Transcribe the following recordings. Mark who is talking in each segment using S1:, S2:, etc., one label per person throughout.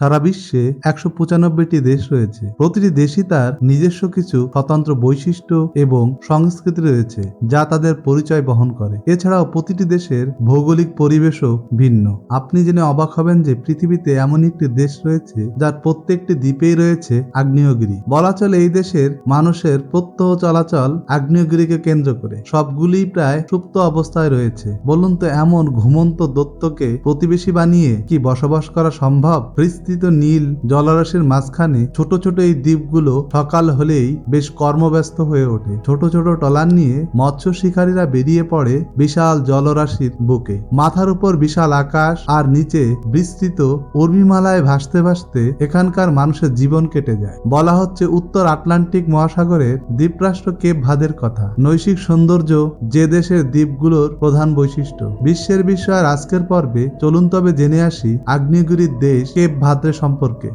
S1: সারা বিশ্বে একশো পঁচানব্বইটি দেশ রয়েছে। প্রতিটি দেশই তার নিজস্ব কিছু স্বতন্ত্র বৈশিষ্ট্য এবং সংস্কৃতি রয়েছে, যা তাদের পরিচয় বহন করে। এছাড়াও প্রতিটি দেশের ভৌগোলিক পরিবেশও ভিন্ন। আপনি জেনে অবাক হবেন যে পৃথিবীতে এমন একটি দেশ রয়েছে, যার প্রত্যেকটি দ্বীপেই রয়েছে আগ্নেয়গিরি। বলা চলে এই দেশের মানুষের প্রত্যহ চলাচল আগ্নেয়গিরিকে কেন্দ্র করে। সবগুলি প্রায় সুপ্ত অবস্থায় রয়েছে। বলুন তো, এমন ঘুমন্ত দত্তকে প্রতিবেশী বানিয়ে কি বসবাস করা সম্ভব? বিস্তৃত নীল জলরাশির মাঝখানে ছোট ছোট এই দ্বীপগুলো সকাল হলেই বেশ কর্মব্যস্ত হয়ে ওঠে। ছোট ছোট টলার নিয়ে মৎস্য শিকারীরা বেরিয়ে পড়ে বিশাল জলরাশির বুকে। মাথার উপর বিশাল আকাশ আর নিচে বিস্তৃত উর্মিমালায় ভাসতে ভাসতে এখানকার মানুষের জীবন কেটে যায়। বলা হচ্ছে উত্তর আটলান্টিক মহাসাগরের দ্বীপরাষ্ট্র কেপ ভাদের কথা। নৈশিক সৌন্দর্য যে দেশের দ্বীপগুলোর প্রধান বৈশিষ্ট্য। বিশ্বের বিষয়ের আজকের পর্বে চলুন তবে জেনে আসি আগ্নেয়গিরির দেশ কেপ ভাদ্রে সম্পর্কে।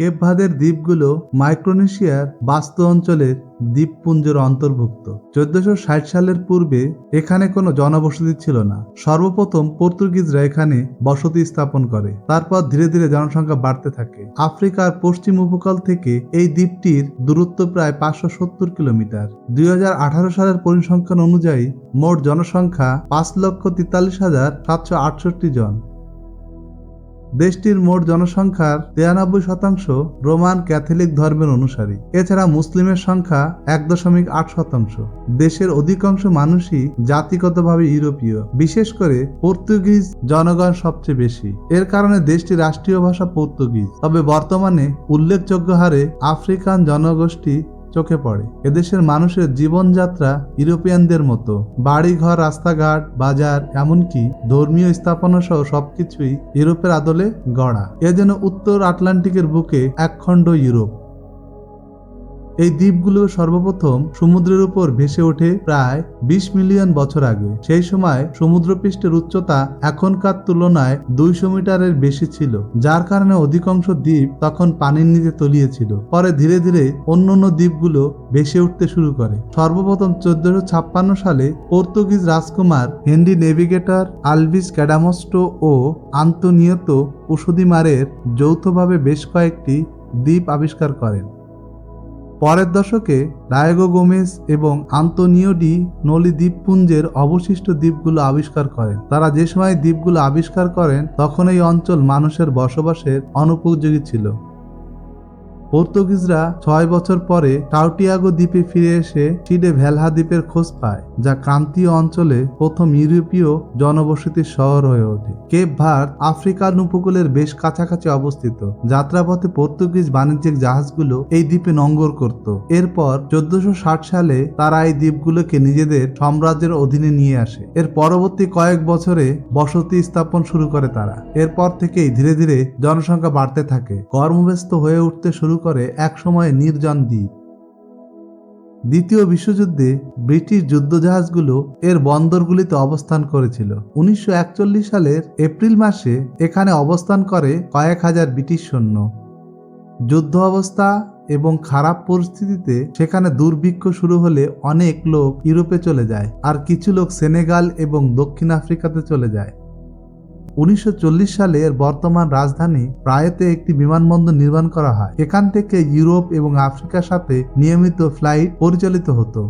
S1: কেপ ভাদের দ্বীপগুলো মাইক্রোনেশিয়ার বাস্তু অঞ্চলের দ্বীপপুঞ্জের অন্তর্ভুক্ত। চোদ্দশো ষাট সালের পূর্বে এখানে কোনো জনবসতি ছিল না। সর্বপ্রথম পর্তুগিজরা এখানে বসতি স্থাপন করে। তারপর ধীরে ধীরে জনসংখ্যা বাড়তে থাকে। আফ্রিকার পশ্চিম উপকূল থেকে এই দ্বীপটির দূরত্ব প্রায় পাঁচশো সত্তর কিলোমিটার। দুই হাজার আঠারো সালের পরিসংখ্যান অনুযায়ী মোট জনসংখ্যা পাঁচ লক্ষ তেতাল্লিশ হাজার সাতশো আটষট্টি জন। দেশটির মোট জনসংখ্যার তিরানব্বই শতাংশ রোমান ক্যাথলিক ধর্মের অনুসারী। এছাড়া মুসলিমের সংখ্যা এক দশমিক আট শতাংশ। দেশের অধিকাংশ মানুষই জাতিগতভাবে ইউরোপীয়। বিশেষ করে পর্তুগিজ জনগণ সবচেয়ে বেশি। এর কারণে দেশটির রাষ্ট্রীয় ভাষা পর্তুগিজ। তবে বর্তমানে উল্লেখযোগ্য হারে আফ্রিকান জনগোষ্ঠী চোখে পড়ে। এদেশের মানুষের জীবনযাত্রা ইউরোপিয়ানদের মতো। বাড়ি ঘর রাস্তাঘাট, বাজার, এমনকি ধর্মীয় স্থাপনা সহ সবকিছুই ইউরোপের আদলে গড়া। এ যেন উত্তর আটলান্টিকের বুকে একখণ্ড ইউরোপ। এই দ্বীপগুলো সর্বপ্রথম সমুদ্রের উপর ভেসে ওঠে প্রায় বিশ মিলিয়ন বছর আগে। সেই সময় সমুদ্রপৃষ্ঠের উচ্চতা এখনকার তুলনায় দুইশো মিটারের বেশি ছিল, যার কারণে অধিকাংশ দ্বীপ তখন পানির নিচে তলিয়েছিল। পরে ধীরে ধীরে অন্য অন্য দ্বীপগুলো ভেসে উঠতে শুরু করে। সর্বপ্রথম চোদ্দশো ছাপ্পান্ন সালে পর্তুগিজ রাজকুমার হেনরি নেভিগেটর, আলভিস ক্যাডামস্টো ও আন্তনিয়তো ওষুধিমারের যৌথভাবে বেশ কয়েকটি দ্বীপ আবিষ্কার করেন। পরের দশকে ডায়গো গোমেস এবং আন্তনিও ডি নলি দ্বীপপুঞ্জের অবশিষ্ট দ্বীপগুলো আবিষ্কার করেন। তারা যে সময় দ্বীপগুলো আবিষ্কার করেন, তখন এই অঞ্চল মানুষের বসবাসের অনুপযোগী ছিল। পর্তুগিজরা ছয় বছর পরে টাউটিয়াগো দ্বীপে ফিরে এসে চিডে ভ্যালহা দ্বীপের খোঁজ পায়, যা ক্রান্তীয় অঞ্চলে প্রথম ইউরোপীয় জনবসতির শহর হয়ে ওঠে। কেপ ভার্দ আফ্রিকান উপকূলের বেশ কাছাকাছি অবস্থিত। যাত্রাপথে পর্তুগিজ বাণিজ্যিক জাহাজগুলো এই দ্বীপে নঙ্গর করত। এরপর চোদ্দশো সালে তারা এই দ্বীপগুলোকে নিজেদের সাম্রাজ্যের অধীনে নিয়ে আসে। এর পরবর্তী কয়েক বছরে বসতি স্থাপন শুরু করে তারা। এরপর থেকেই ধীরে ধীরে জনসংখ্যা বাড়তে থাকে। কর্মব্যস্ত হয়ে উঠতে শুরু করে একসময় নির্জন দ্বীপ। দ্বিতীয় বিশ্বযুদ্ধে ব্রিটিশ যুদ্ধজাহাজগুলো এর বন্দরগুলিতে অবস্থান করেছিল। উনিশশো একচল্লিশ সালের এপ্রিল মাসে এখানে অবস্থান করে কয়েক হাজার ব্রিটিশ সৈন্য। যুদ্ধ অবস্থা এবং খারাপ পরিস্থিতিতে সেখানে দুর্ভিক্ষ শুরু হলে অনেক লোক ইউরোপে চলে যায় আর কিছু লোক সেনেগাল এবং দক্ষিণ আফ্রিকাতে চলে যায়। উনিশশো সালে এর বর্তমান রাজধানী প্রায়তে একটি বিমানবন্দর নির্মাণ করা হয়। এখান থেকে ইউরোপ এবং আফ্রিকার সাথে নিয়মিত ফ্লাইট পরিচালিত হতো।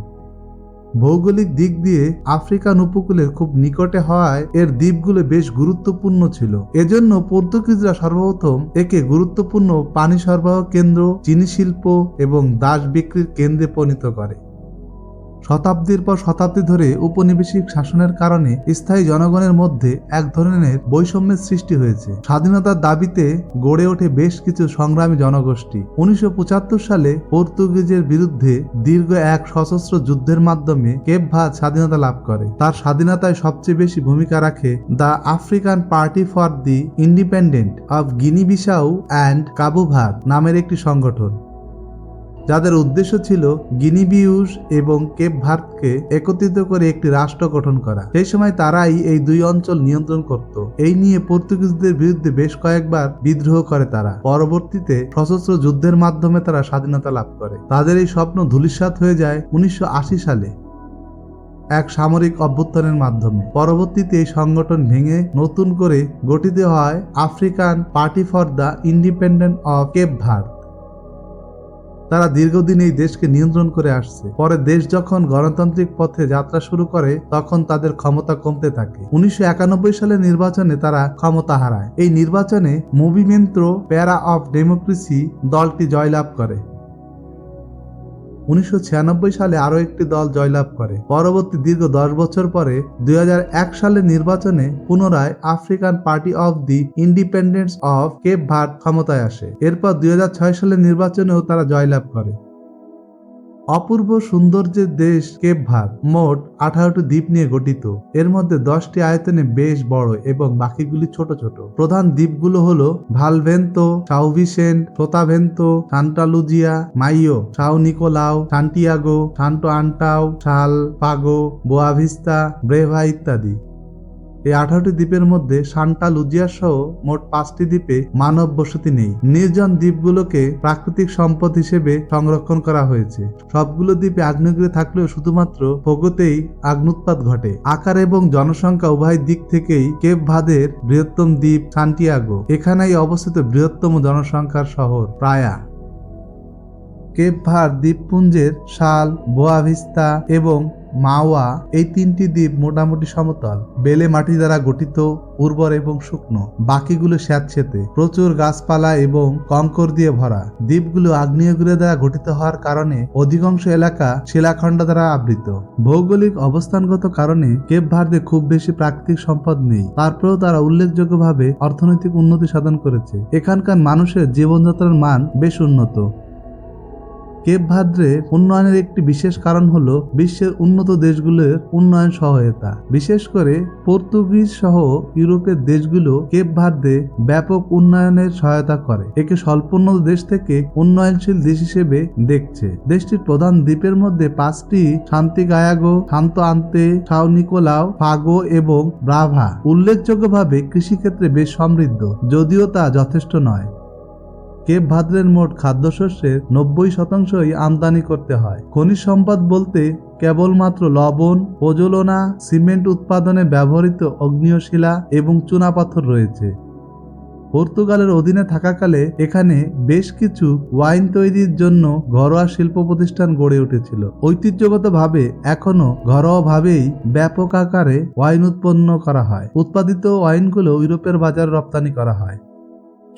S1: ভৌগোলিক দিক দিয়ে আফ্রিকান উপকূলের খুব নিকটে হওয়ায় এর দ্বীপগুলো বেশ গুরুত্বপূর্ণ ছিল। এজন্য পর্তুগিজরা সর্বপ্রথম একে গুরুত্বপূর্ণ পানি সরবরাহ কেন্দ্র, চিনি শিল্প এবং দাস বিক্রির কেন্দ্রে পরিণত করে। শতাব্দীর পর শতাব্দী ধরে উপনিবেশিক শাসনের কারণে স্থায়ী জনগণের মধ্যে এক ধরনের বৈষম্যের সৃষ্টি হয়েছে। স্বাধীনতার দাবিতে গড়ে ওঠে বেশ কিছু সংগ্রামী জনগোষ্ঠী। উনিশশো পঁচাত্তর সালে পর্তুগিজের বিরুদ্ধে দীর্ঘ এক সশস্ত্র যুদ্ধের মাধ্যমে কেপ ভাত স্বাধীনতা লাভ করে। তার স্বাধীনতায় সবচেয়ে বেশি ভূমিকা রাখে the African party for the independent of Guinea Bissau and Cabo Verde নামের একটি সংগঠন। যাদের উদ্দেশ্য ছিল গিনিবিউস এবং কেপ ভার্তকে একত্রিত করে একটি রাষ্ট্র গঠন করা। সেই সময় তারাই এই দুই অঞ্চল নিয়ন্ত্রণ করত। এই নিয়ে পর্তুগিজদের বিরুদ্ধে বেশ কয়েকবার বিদ্রোহ করে তারা। পরবর্তীতে সশস্ত্র যুদ্ধের মাধ্যমে তারা স্বাধীনতা লাভ করে। তাদের এই স্বপ্ন ধূলিসাৎ হয়ে যায় উনিশশো আশি সালে এক সামরিক অভ্যুত্থানের মাধ্যমে। পরবর্তীতে এই সংগঠন ভেঙে নতুন করে গঠিত হয় African party for the independent of Cape Verde তারা দীর্ঘদিন এই দেশকে নিয়ন্ত্রণ করে আসছে। পরে দেশ যখন গণতান্ত্রিক পথে যাত্রা শুরু করে, তখন তাদের ক্ষমতা কমতে থাকে। উনিশশো সালে নির্বাচনে তারা ক্ষমতা হারায়। এই নির্বাচনে মুভিমেন্ত্র প্যারা অফ ডেমোক্রেসি দলটি জয়লাভ করে। উনিশশো ছিয়ানব্বই সালে আরও একটি দল জয়লাভ করে। পরবর্তী দীর্ঘ দশ বছর পরে দুই হাজার এক সালের নির্বাচনে পুনরায় African party of the independence of Cape Verde ক্ষমতায় আসে। এরপর দুই হাজার ছয় সালের নির্বাচনেও তারা জয়লাভ করে। অপূর্ব সৌন্দর্যের দেশ কেপ ভার্দ মোট আঠারোটি দ্বীপ নিয়ে গঠিত। এর মধ্যে দশটি আয়তনে বেশ বড় এবং বাকিগুলি ছোট ছোট। প্রধান দ্বীপগুলো হলো ভালভেন্তো সাউভিসেন্ট সোতাভেন্তো সান্টালুজিয়া মাইও সাউ নিকোলাও, সান্টিয়াগো, সান্টো আন্টাও, সাল, পাগো, বোয়াভিস্তা, ব্রেভা ইত্যাদি। এই আঠারোটি দ্বীপের মধ্যে সান্টা লুজিয়া সহ মোট পাঁচটি দ্বীপে মানব বসতি নেই। নির্জন দ্বীপগুলোকে প্রাকৃতিক সম্পদ হিসেবে সংরক্ষণ করা হয়েছে। সবগুলো দ্বীপে আগ্নেয়গিরি থাকলেও শুধুমাত্র ফোগোতেই আগ্নুৎপাত ঘটে। আকার এবং জনসংখ্যা উভয় দিক থেকেই কেপ ভাদের বৃহত্তম দ্বীপ সান্টিয়াগো। এখানেই অবস্থিত বৃহত্তম জনসংখ্যার শহর, প্রায়া। কেপ ভার দ্বীপপুঞ্জের শাল, বোয়াভিস্তা এবং মাওয়া এই তিনটি দ্বীপ মোটামুটি সমতল, বেলে মাটি দ্বারা গঠিত, উর্বর এবং শুকনো। বাকিগুলো স্যাঁতসেতে, প্রচুর গাছপালা এবং কঙ্কর দিয়ে ভরা। দ্বীপগুলো আগ্নেয়গিরি দ্বারা গঠিত হওয়ার কারণে অধিকাংশ এলাকা শিলাখণ্ড দ্বারা আবৃত। ভৌগোলিক অবস্থানগত কারণে কেপ ভার্দে খুব বেশি প্রাকৃতিক সম্পদ নেই। তারপরেও তারা উল্লেখযোগ্যভাবে অর্থনৈতিক উন্নতি সাধন করেছে। এখানকার মানুষের জীবনযাত্রার মান বেশ উন্নত। কেপ ভাদ্রের উন্নয়নের একটি বিশেষ কারণ হল বিশ্বের উন্নত দেশগুলোর উন্নয়ন সহায়তা। বিশেষ করে পর্তুগিজ সহ ইউরোপের দেশগুলো কেপ ভাদ্রে ব্যাপক উন্নয়নের সহায়তা করে। একে স্বল্পোন্নত দেশ থেকে উন্নয়নশীল দেশ হিসেবে দেখছে। দেশটির প্রধান দ্বীপের মধ্যে পাঁচটি শান্তি গায়াগো শান্ত আন্তে সাউ নিকোলাও, ফাগো এবং ব্রাভা। উল্লেখযোগ্যভাবে কৃষিক্ষেত্রে বেশ সমৃদ্ধ, যদিও তা যথেষ্ট নয়। কেপ ভাদ্রের মোট খাদ্যশস্যের নব্বই শতাংশই আমদানি করতে হয়। খনিজ সম্পদ বলতে কেবলমাত্র লবণ প্রজ্বলনা সিমেন্ট উৎপাদনে ব্যবহৃত অগ্নিয় শিলা এবং চুনাপাথর রয়েছে। পর্তুগালের অধীনে থাকাকালে এখানে বেশ কিছু ওয়াইন তৈরির জন্য ঘরোয়া শিল্প প্রতিষ্ঠান গড়ে উঠেছিল। ঐতিহ্যগতভাবে এখনও ঘরোয়াভাবেই ব্যাপক আকারে ওয়াইন উৎপন্ন করা হয়। উৎপাদিত ওয়াইনগুলো ইউরোপের বাজার রপ্তানি করা হয়।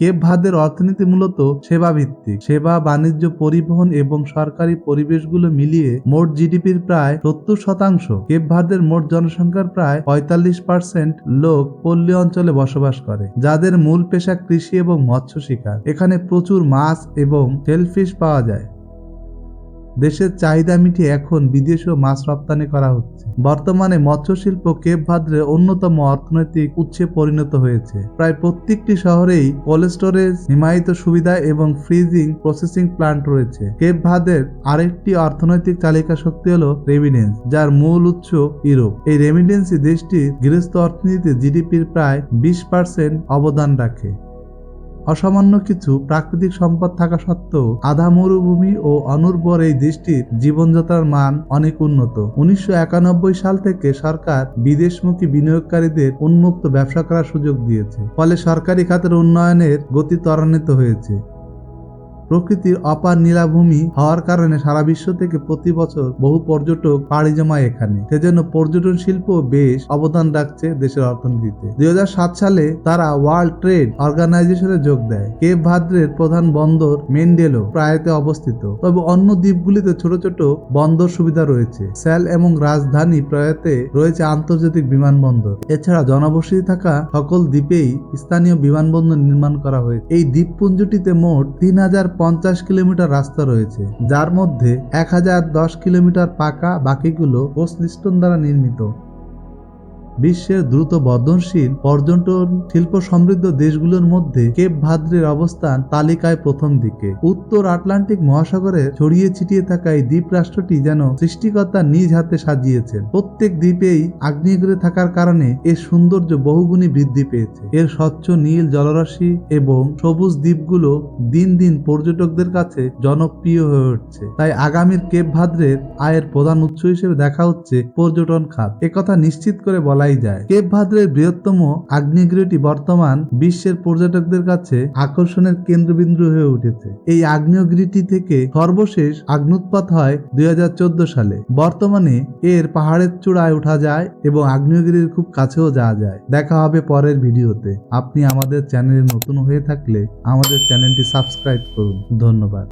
S1: কেপ ভাদের অর্থনীতি মূলত সেবা ভিত্তিক সেবা, বাণিজ্য, পরিবহন এবং সরকারি পরিবেশগুলো মিলিয়ে মোট জিডিপির প্রায় সত্তর শতাংশ। কেপ ভাদের মোট জনসংখ্যার প্রায় পঁয়তাল্লিশ পার্সেন্ট লোক পল্লী অঞ্চলে বসবাস করে, যাদের মূল পেশা কৃষি এবং মৎস্য শিকার। এখানে প্রচুর মাছ এবং সেলফিশ পাওয়া যায়। দেশের চাহিদা মিটিয়ে এখন বিদেশেও মাছ রপ্তানি করা হচ্ছে। বর্তমানে মৎস্য শিল্প কেপ ভাদ্রে অন্যতম অর্থনৈতিক উৎসে পরিণত হয়েছে। প্রায় প্রত্যেকটি শহরেই কোল্ড স্টোরেজ হিমায়িত সুবিধা এবং ফ্রিজিং প্রসেসিং প্লান্ট রয়েছে। কেপ ভাদের আরেকটি অর্থনৈতিক চালিকা শক্তি হল রেমিডেন্স, যার মূল উৎস ইউরোপ। এই রেমিডেন্সই দেশটির গৃহস্থ অর্থনীতিতে জিডিপির প্রায় বিশ পার্সেন্ট অবদান রাখে। অসামান্য কিছু প্রাকৃতিক সম্পদ থাকা সত্ত্বেও আধা মরুভূমি ও অনুর্বর এই দেশটির জীবনযাত্রার মান অনেক উন্নত। উনিশশো একানব্বই সাল থেকে সরকার বিদেশমুখী বিনিয়োগকারীদের উন্মুক্ত ব্যবসা করার সুযোগ দিয়েছে। ফলে সরকারি খাতের উন্নয়নের গতি ত্বরান্বিত হয়েছে। প্রকৃতির অপার নীলাভূমি হওয়ার কারণে সারা বিশ্ব থেকে প্রতি বছর বহু পর্যটক পাড়ি জমায় এখানে। সেজন্য পর্যটন শিল্প বেশ অবদান রাখছে দেশের অর্থনীতিতে। দু হাজার সাত সালে তারা ওয়ার্ল্ড ট্রেড অর্গানাইজেশনে যোগ দেয়। কেপ ভাদ্রের প্রধান বন্দর মেন্ডেলো প্রায়তে অবস্থিত। তবে অন্য দ্বীপগুলিতে ছোট ছোট বন্দর সুবিধা রয়েছে। স্যাল এবং রাজধানী প্রয়াতে রয়েছে আন্তর্জাতিক বিমানবন্দর। এছাড়া জনবসতি থাকা সকল দ্বীপেই স্থানীয় বিমানবন্দর নির্মাণ করা হয়েছে। এই দ্বীপপুঞ্জটিতে মোট তিন হাজার পঞ্চাশ কিলোমিটার রাস্তা রয়েছে, যার মধ্যে এক হাজার দশ কিলোমিটার পাকা বাকিগুলো কোস্টলিস্টন দ্বারা নির্মিত। বিশ্বের দ্রুত বর্ধনশীল, পর্যটন শিল্প সমৃদ্ধ দেশগুলোর মধ্যে কেপ ভাদ্রের অবস্থান তালিকায় প্রথম দিকে। উত্তর আটলান্টিক মহাসাগরে ছড়িয়ে ছিটিয়ে থাকা এই দ্বীপ রাষ্ট্রটি যেন সৃষ্টিকর্তা নিজ হাতে সাজিয়েছেন। প্রত্যেক দ্বীপেই আগ্নেয়গিরি থাকার কারণে এর সৌন্দর্য বহুগুণী বৃদ্ধি পেয়েছে। এর স্বচ্ছ নীল জলরাশি এবং সবুজ দ্বীপগুলো দিন দিন পর্যটকদের কাছে জনপ্রিয় হয়ে উঠছে। তাই আগামীর কেপ ভাদ্রের আয়ের প্রধান উৎস হিসেবে দেখা হচ্ছে পর্যটন খাত। একথা নিশ্চিত করে বলাই যায়। কেপ ভাদ্রের বৃহত্তম আগ্নেয়গিরিটি বর্তমান বিশ্বের পর্যটকদের কাছে আকর্ষণের কেন্দ্রবিন্দু হয়ে উঠেছে। এই আগ্নেয়গিরিটি থেকে সর্বশেষ আগ্নুৎপাত হয় দুই হাজার চোদ্দ সালে। বর্তমানে এর পাহাড়ের চূড়ায় ওঠা যায় এবং আগ্নেয়গিরির খুব কাছেও যাওয়া যায়। দেখা হবে পরের ভিডিওতে। আপনি আমাদের চ্যানেলে নতুন হয়ে থাকলে আমাদের চ্যানেলটি সাবস্ক্রাইব করুন। ধন্যবাদ।